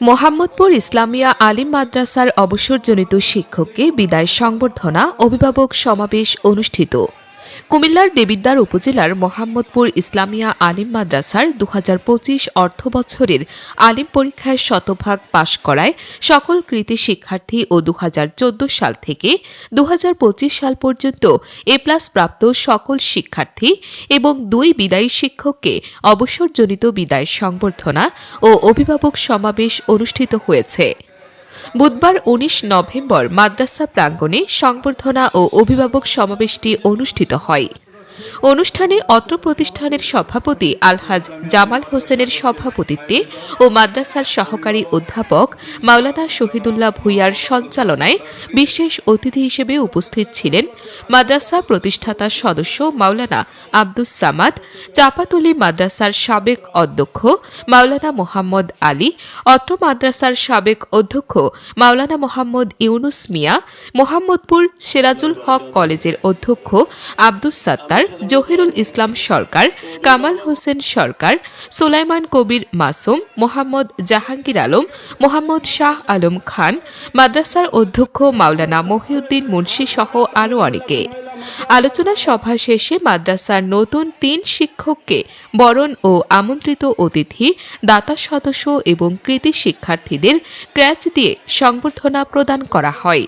মোহাম্মদপুর ইসলামিয়া আলিম মাদ্রাসার অবসরজনিত শিক্ষককে বিদায় সংবর্ধনা অভিভাবক সমাবেশ অনুষ্ঠিত। কুমিল্লার দেবিদ্বার উপজেলার মোহাম্মদপুর ইসলামিয়া আলিম মাদ্রাসার দু অর্থ বছরের আলিম পরীক্ষায় শতভাগ পাশ করায় সকল কৃতি শিক্ষার্থী ও দু হাজার চোদ্দ সাল থেকে দুহাজার পঁচিশ সাল পর্যন্ত এ প্লাস প্রাপ্ত সকল শিক্ষার্থী এবং দুই বিদায়ী শিক্ষককে অবসরজনিত বিদায় সংবর্ধনা ও অভিভাবক সমাবেশ অনুষ্ঠিত হয়েছে। বুধবার ১৯ নভেম্বর মাদ্রাসা প্রাঙ্গণে সংবর্ধনা ও অভিভাবক সমাবেশটি অনুষ্ঠিত হয়। অনুষ্ঠানে অত্র প্রতিষ্ঠানের সভাপতি আলহাজ জামাল হোসেনের সভাপতিত্বে ও মাদ্রাসার সহকারী অধ্যাপক মাওলানা শহীদুল্লাহ ভুইয়ার সঞ্চালনায় বিশেষ অতিথি হিসেবে উপস্থিত ছিলেন মাদ্রাসা প্রতিষ্ঠাতা সদস্য মাওলানা আব্দুস সামাদ, চাপাতুলি মাদ্রাসার সাবেক অধ্যক্ষ মাওলানা মোহাম্মদ আলী, অত্র মাদ্রাসার সাবেক অধ্যক্ষ মাওলানা মোহাম্মদ ইউনুস মিয়া, মোহাম্মদপুর সিরাজুল হক কলেজের অধ্যক্ষ আব্দুস সাত্তার জহিরুল ইসলাম সরকার, কামাল হোসেন সরকার, সুলাইমান কবির মাসুম, মোহাম্মদ জাহাঙ্গীর আলম, মোহাম্মদ শাহ আলম খান, মাদ্রাসার অধ্যক্ষ মাওলানা মহিউদ্দিন মুন্সি সহ আরও অনেকে। আলোচনা সভা শেষে মাদ্রাসার নতুন তিন শিক্ষককে বরণ ও আমন্ত্রিত অতিথি, দাতা সদস্য এবং কৃতি শিক্ষার্থীদের ক্র্যাচ দিয়ে সংবর্ধনা প্রদান করা হয়।